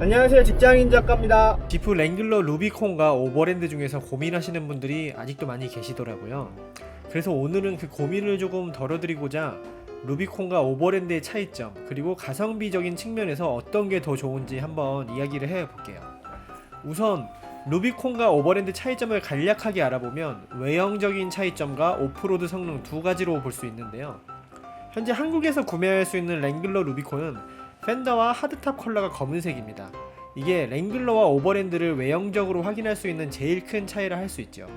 안녕하세요 직장인 작가입니다 지프 랭글러 루비콘과 오버랜드 중에서 고민하시는 분들이 아직도 많이 계시더라고요. 그래서 오늘은 그 고민을 조금 덜어드리고자 루비콘과 오버랜드의 차이점 그리고 가성비적인 측면에서 어떤 게 더 좋은지 한번 이야기를 해볼게요. 우선 루비콘과 오버랜드 차이점을 간략하게 알아보면 외형적인 차이점과 오프로드 성능 두 가지로 볼 수 있는데요. 현재 한국에서 구매할 수 있는 랭글러 루비콘은 펜더와 하드탑 컬러가 검은색입니다. 이게 랭글러와 오버랜드를 외형적으로 확인할 수 있는 제일 큰 차이라 할 수 있죠.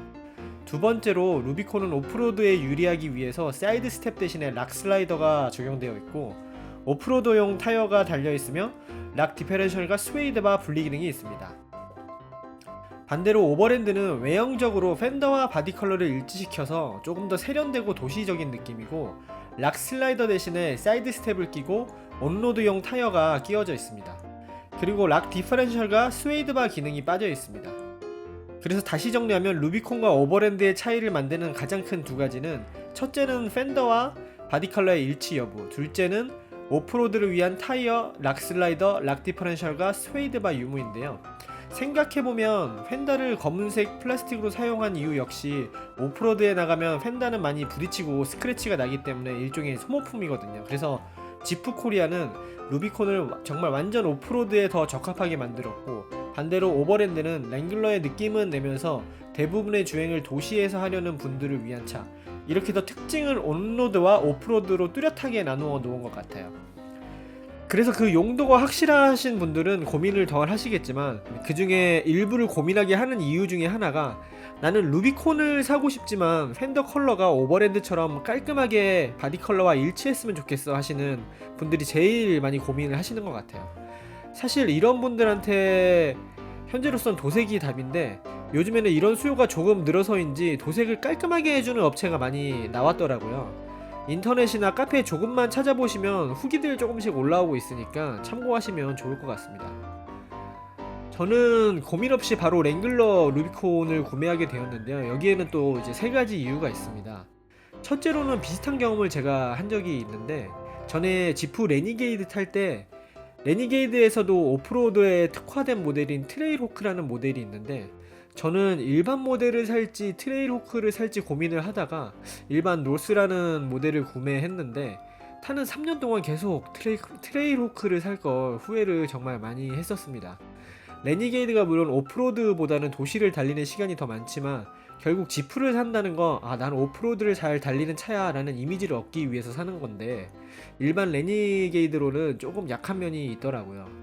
두 번째로 루비콘은 오프로드에 유리하기 위해서 사이드 스텝 대신에 락 슬라이더가 적용되어 있고 오프로드용 타이어가 달려 있으며 락 디페렌셜과 스웨이드바 분리 기능이 있습니다. 반대로 오버랜드는 외형적으로 펜더와 바디 컬러를 일치시켜서 조금 더 세련되고 도시적인 느낌이고 락 슬라이더 대신에 사이드 스텝을 끼고 온로드용 타이어가 끼워져 있습니다. 그리고 락 디퍼렌셜과 스웨이드바 기능이 빠져 있습니다. 그래서 다시 정리하면 루비콘과 오버랜드의 차이를 만드는 가장 큰 두 가지는 첫째는 펜더와 바디 컬러의 일치 여부, 둘째는 오프로드를 위한 타이어, 락 슬라이더, 락 디퍼렌셜과 스웨이드바 유무인데요. 생각해보면 펜더를 검은색 플라스틱으로 사용한 이유 역시 오프로드에 나가면 펜더는 많이 부딪히고 스크래치가 나기 때문에 일종의 소모품이거든요. 그래서 지프 코리아는 루비콘을 정말 완전 오프로드에 더 적합하게 만들었고 반대로 오버랜드는 랭글러의 느낌은 내면서 대부분의 주행을 도시에서 하려는 분들을 위한 차 이렇게 더 특징을 온로드와 오프로드로 뚜렷하게 나누어 놓은 것 같아요. 그래서 그 용도가 확실하신 분들은 고민을 덜 하시겠지만 그 중에 일부를 고민하게 하는 이유 중에 하나가 나는 루비콘을 사고 싶지만 팬더 컬러가 오버랜드처럼 깔끔하게 바디 컬러와 일치했으면 좋겠어 하시는 분들이 제일 많이 고민을 하시는 것 같아요. 사실 이런 분들한테 현재로선 도색이 답인데 요즘에는 이런 수요가 조금 늘어서인지 도색을 깔끔하게 해주는 업체가 많이 나왔더라고요. 인터넷이나 카페 조금만 찾아보시면 후기들 조금씩 올라오고 있으니까 참고하시면 좋을 것 같습니다. 저는 고민 없이 바로 랭글러 루비콘을 구매하게 되었는데요. 여기에는 또 이제 세 가지 이유가 있습니다. 첫째로는 비슷한 경험을 제가 한 적이 있는데 전에 지프 레니게이드 탈 때 레니게이드에서도 오프로드에 특화된 모델인 트레일 호크라는 모델이 있는데 저는 일반 모델을 살지 트레일 호크를 살지 고민을 하다가 일반 노스라는 모델을 구매했는데 타는 3년 동안 계속 트레이, 트레일 호크를 살 걸 후회를 정말 많이 했었습니다. 레니게이드가 물론 오프로드보다는 도시를 달리는 시간이 더 많지만 결국 지프를 산다는 거, 아, 난 오프로드를 잘 달리는 차야 라는 이미지를 얻기 위해서 사는 건데, 일반 레니게이드로는 조금 약한 면이 있더라고요.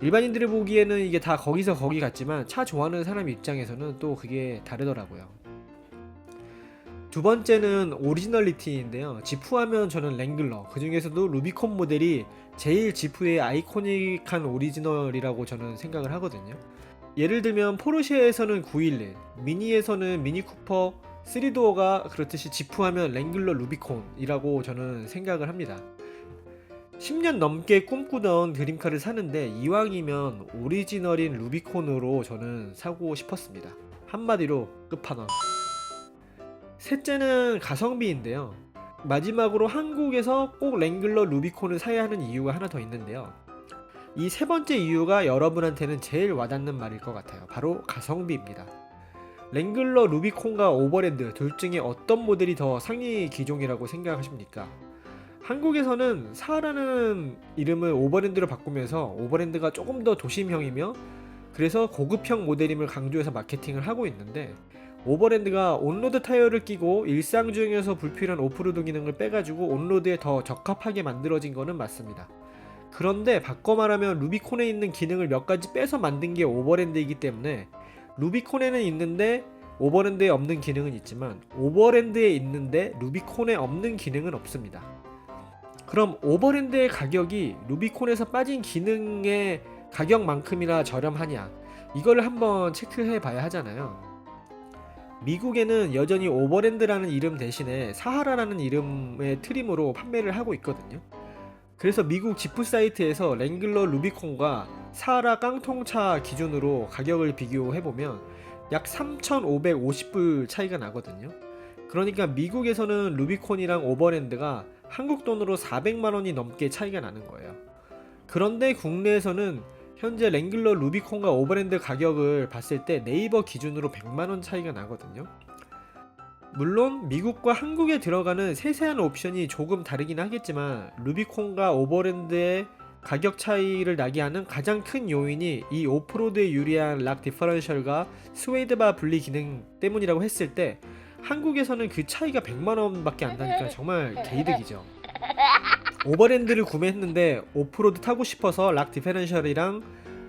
일반인들이 보기에는 이게 다 거기서 거기 같지만 차 좋아하는 사람 입장에서는 또 그게 다르더라고요. 두 번째는 오리지널리티인데요. 지프 하면 저는 랭글러, 그 중에서도 루비콘 모델이 제일 지프의 아이코닉한 오리지널이라고 저는 생각을 하거든요. 예를 들면 포르쉐에서는 911, 미니에서는 미니 쿠퍼 3도어가 그렇듯이 지프 하면 랭글러 루비콘이라고 저는 생각을 합니다. 10년 넘게 꿈꾸던 드림카를 사는데 이왕이면 오리지널인 루비콘으로 저는 사고 싶었습니다. 한마디로 끝판왕. 셋째는 가성비인데요. 마지막으로 한국에서 꼭 랭글러 루비콘을 사야 하는 이유가 하나 더 있는데요. 이 세 번째 이유가 여러분한테는 제일 와닿는 말일 것 같아요. 바로 가성비입니다. 랭글러 루비콘과 오버랜드 둘 중에 어떤 모델이 더 상위 기종이라고 생각하십니까? 한국에서는 사라는 이름을 오버랜드로 바꾸면서 오버랜드가 조금 더 도심형이며 그래서 고급형 모델임을 강조해서 마케팅을 하고 있는데 오버랜드가 온로드 타이어를 끼고 일상 주행에서 불필요한 오프로드 기능을 빼가지고 온로드에 더 적합하게 만들어진 거는 맞습니다. 그런데 바꿔 말하면 루비콘에 있는 기능을 몇 가지 빼서 만든 게 오버랜드이기 때문에 루비콘에는 있는데 오버랜드에 없는 기능은 있지만 오버랜드에 있는데 루비콘에 없는 기능은 없습니다. 그럼 오버랜드의 가격이 루비콘에서 빠진 기능의 가격만큼이나 저렴하냐? 이걸 한번 체크해 봐야 하잖아요. 미국에는 여전히 오버랜드라는 이름 대신에 사하라라는 이름의 트림으로 판매를 하고 있거든요. 그래서 미국 지프 사이트에서 랭글러 루비콘과 사하라 깡통차 기준으로 가격을 비교해 보면 약 3,550불 차이가 나거든요. 그러니까 미국에서는 루비콘이랑 오버랜드가 한국 돈으로 400만 원이 넘게 차이가 나는 거예요. 그런데 국내에서는 현재 랭글러 루비콘과 오버랜드 가격을 봤을 때 네이버 기준으로 100만 원 차이가 나거든요. 물론 미국과 한국에 들어가는 세세한 옵션이 조금 다르긴 하겠지만 루비콘과 오버랜드의 가격 차이를 나게 하는 가장 큰 요인이 이 오프로드에 유리한 락 디퍼런셜과 스웨이드바 분리 기능 때문이라고 했을 때 한국에서는 그 차이가 100만 원밖에 안 나니까 정말 개이득이죠. 오버랜드를 구매했는데 오프로드 타고 싶어서 락 디퍼런셜이랑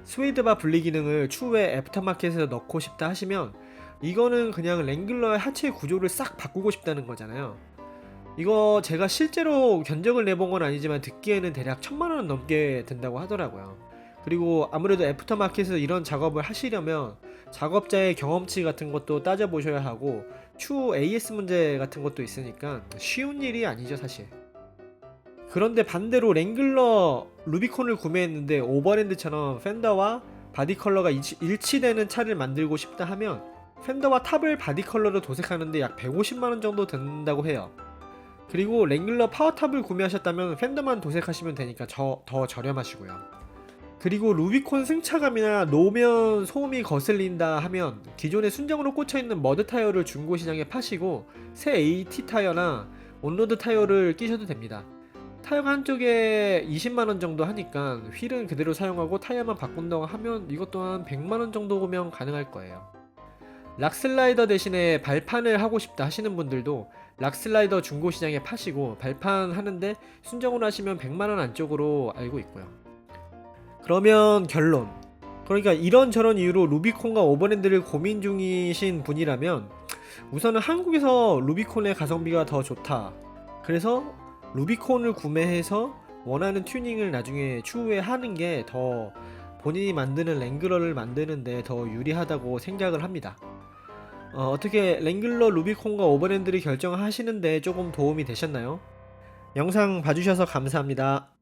스웨이드바 분리 기능을 추후에 애프터마켓에서 넣고 싶다 하시면 이거는 그냥 랭글러의 하체 구조를 싹 바꾸고 싶다는 거잖아요. 이거 제가 실제로 견적을 내본 건 아니지만 듣기에는 대략 천만 원 넘게 든다고 하더라고요. 그리고 아무래도 애프터마켓에서 이런 작업을 하시려면 작업자의 경험치 같은 것도 따져보셔야 하고 추후 AS 문제 같은 것도 있으니까 쉬운 일이 아니죠 사실. 그런데 반대로 랭글러 루비콘을 구매했는데 오버랜드처럼 팬더와 바디 컬러가 일치, 일치되는 차를 만들고 싶다 하면 팬더와 탑을 바디 컬러로 도색하는데 약 150만원 정도 든다고 해요. 그리고 랭글러 파워탑을 구매하셨다면 팬더만 도색하시면 되니까 저, 더 저렴하시고요. 그리고 루비콘 승차감이나 노면 소음이 거슬린다 하면 기존에 순정으로 꽂혀있는 머드 타이어를 중고 시장에 파시고 새 AT 타이어나 온로드 타이어를 끼셔도 됩니다. 타이어가 한쪽에 20만원 정도 하니까 휠은 그대로 사용하고 타이어만 바꾼다고 하면 이것 또한 100만원 정도면 가능할 거예요. 락슬라이더 대신에 발판을 하고 싶다 하시는 분들도 락슬라이더 중고 시장에 파시고 발판 하는데 순정으로 하시면 100만원 안쪽으로 알고 있고요. 그러면 결론. 그러니까 이런저런 이유로 루비콘과 오버랜드를 고민 중이신 분이라면 우선은 한국에서 루비콘의 가성비가 더 좋다. 그래서 루비콘을 구매해서 원하는 튜닝을 나중에 추후에 하는 게 더 본인이 만드는 랭글러를 만드는데 더 유리하다고 생각을 합니다. 어, 어떻게 랭글러 루비콘과 오버랜드를 결정하시는데 조금 도움이 되셨나요? 영상 봐주셔서 감사합니다.